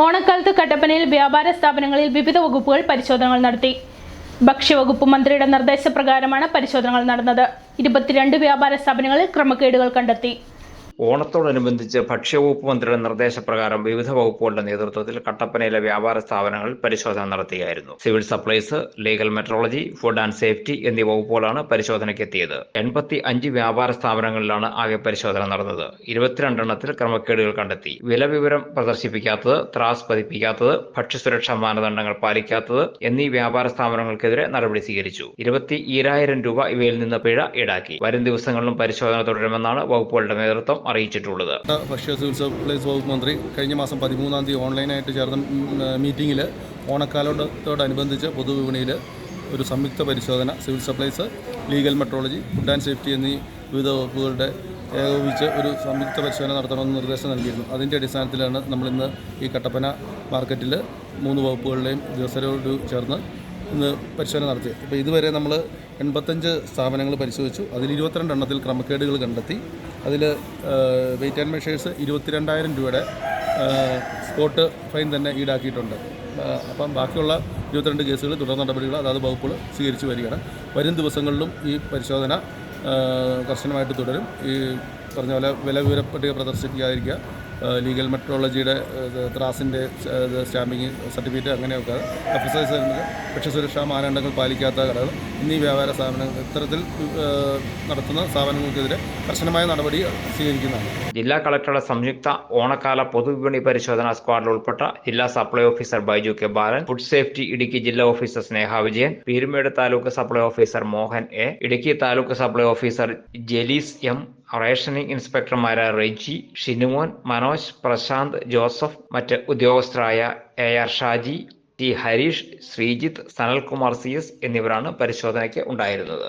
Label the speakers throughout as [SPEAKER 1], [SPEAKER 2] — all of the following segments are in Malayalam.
[SPEAKER 1] ഓണക്കാലത്ത് കട്ടപ്പനയിൽ വ്യാപാര സ്ഥാപനങ്ങളിൽ വിവിധ വകുപ്പുകൾ പരിശോധനകൾ നടത്തി. ഭക്ഷ്യവകുപ്പ് മന്ത്രിയുടെ നിർദ്ദേശപ്രകാരമാണ് പരിശോധനകൾ നടന്നത്. ഇരുപത്തിരണ്ട് വ്യാപാര സ്ഥാപനങ്ങളിൽ ക്രമക്കേടുകൾ കണ്ടെത്തി.
[SPEAKER 2] ഓണത്തോടനുബന്ധിച്ച് ഭക്ഷ്യവകുപ്പ് മന്ത്രിയുടെ നിർദ്ദേശപ്രകാരം വിവിധ വകുപ്പുകളുടെ നേതൃത്വത്തിൽ കട്ടപ്പനയിലെ വ്യാപാര സ്ഥാപനങ്ങൾ പരിശോധന നടത്തിയായിരുന്നു. Civil supplies legal metrology food and safety എന്നീ വകുപ്പുകളാണ് പരിശോധനയ്ക്ക് എത്തിയത് എൺപത്തി അഞ്ച് വ്യാപാര സ്ഥാപനങ്ങളിലാണ് ആകെ പരിശോധന നടന്നത്. ഇരുപത്തിരണ്ടെണ്ണത്തിൽ ക്രമക്കേടുകൾ കണ്ടെത്തി. വില വിവരം പ്രദർശിപ്പിക്കാത്തത് ത്രാസ് പതിപ്പിക്കാത്തത് ഭക്ഷ്യസുരക്ഷാ മാനദണ്ഡങ്ങൾ പാലിക്കാത്തത് എന്നീ വ്യാപാര സ്ഥാപനങ്ങൾക്കെതിരെ നടപടി സ്വീകരിച്ചു. ഇരുപത്തി ഈരായിരം രൂപ ഇവയിൽ നിന്ന് പിഴ ഈടാക്കി. വരും ദിവസങ്ങളിലും പരിശോധന തുടരുമെന്നാണ് വകുപ്പുകളുടെ നേതൃത്വം അറിയിച്ചിട്ടുള്ളത്.
[SPEAKER 3] ഭക്ഷ്യ സിവിൽ സപ്ലൈസ് വകുപ്പ് മന്ത്രി കഴിഞ്ഞ മാസം പതിമൂന്നാം തീയതി ഓൺലൈനായിട്ട് ചേർന്ന മീറ്റിംഗിൽ ഓണക്കാലത്തോടനുബന്ധിച്ച് പൊതുവിപണിയിൽ ഒരു സംയുക്ത പരിശോധന civil supplies legal metrology food and safety എന്നീ വിവിധ വകുപ്പുകളുടെ ഏകോപിച്ച് ഒരു സംയുക്ത പരിശോധന നടത്തണമെന്ന് നിർദ്ദേശം നൽകിയിരുന്നു. അതിന്റെ അടിസ്ഥാനത്തിലാണ് നമ്മളിന്ന് ഈ കട്ടപ്പന മാർക്കറ്റിൽ മൂന്ന് വകുപ്പുകളുടെയും ഉദ്യോഗസ്ഥരോട് ചേർന്ന് ഇന്ന് പരിശോധന നടത്തി. അപ്പോൾ ഇതുവരെ നമ്മൾ എൺപത്തഞ്ച് സ്ഥാപനങ്ങൾ പരിശോധിച്ചു. അതിൽ ഇരുപത്തിരണ്ട് എണ്ണത്തിൽ ക്രമക്കേടുകൾ കണ്ടെത്തി. അതിൽ വെയിറ്റ് ആൻഡ് മെഷേഴ്സ് ഇരുപത്തിരണ്ടായിരം രൂപയുടെ സ്പോട്ട് ഫൈൻ തന്നെ ഈടാക്കിയിട്ടുണ്ട്. അപ്പം ബാക്കിയുള്ള ഇരുപത്തിരണ്ട് കേസുകൾ തുടർ നടപടികൾ അതാത് വകുപ്പുകൾ സ്വീകരിച്ചു വരികയാണ്. വരും ദിവസങ്ങളിലും ഈ പരിശോധന കർശനമായിട്ട് തുടരും. ഈ പറഞ്ഞ പോലെ വില വിവരപ്പട്ടിക പ്രദർശിപ്പിക്കാതിരിക്കുക. ലീഗൽ മെട്രോളജിയുടെ ത്രാസിന്റെ സ്റ്റാമ്പിങ് സർട്ടിഫിക്കറ്റ് അങ്ങനെയൊക്കെ എസ് ഐ ഭക്ഷ്യസുരക്ഷാ മാനദണ്ഡങ്ങൾ പാലിക്കാത്ത കടകൾ. എന്നീ വ്യാപാര സ്ഥാപനങ്ങൾ ഇത്തരത്തിൽ നടത്തുന്ന സ്ഥാപനങ്ങൾക്കെതിരെ കർശനമായ നടപടി സ്വീകരിക്കുന്നതാണ്.
[SPEAKER 2] ജില്ലാ കളക്ടറുടെ സംയുക്ത ഓണക്കാല പൊതുവിപണി പരിശോധനാ സ്ക്വാഡിൽ ഉൾപ്പെട്ട ജില്ലാ supply officer Baiju K. Balan food safety Idukki ജില്ലാ officer Sneha Vijayan Peermade taluk supply officer Mohan A Idukki taluk supply officer Jalees M rationing ഇൻസ്പെക്ടർമാരായ Reji Shinumon Manoj Prashant Joseph മറ്റ് ഉദ്യോഗസ്ഥരായ A R Shaji T Harish Sreejith Sanalkumar C S എന്നിവരാണ് പരിശോധനയ്ക്ക് ഉണ്ടായിരുന്നത്.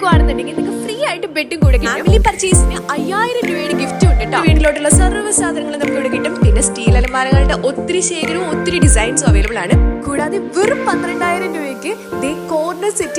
[SPEAKER 4] ഔട്ടിനായി എടുക്കുവാണെന്നുണ്ടെങ്കിൽ നിങ്ങൾക്ക് ഫ്രീ ആയിട്ട് ബെഡും കൂടെ ഫാമിലി പർച്ചേസിന് അയ്യായിരം രൂപയുടെ ഗിഫ്റ്റ് ഉണ്ട് കേട്ടോ വീട്ടിലോട്ടുള്ള സർവ സാധനങ്ങൾ നമുക്ക് ഇവിടെ കിട്ടും. പിന്നെ സ്റ്റീൽ അലമാരകളുടെ ഒത്തിരി ശേഖരവും ഒത്തിരി ഡിസൈൻസും അവൈലബിൾ ആണ്. കൂടാതെ വെറും പന്ത്രണ്ടായിരം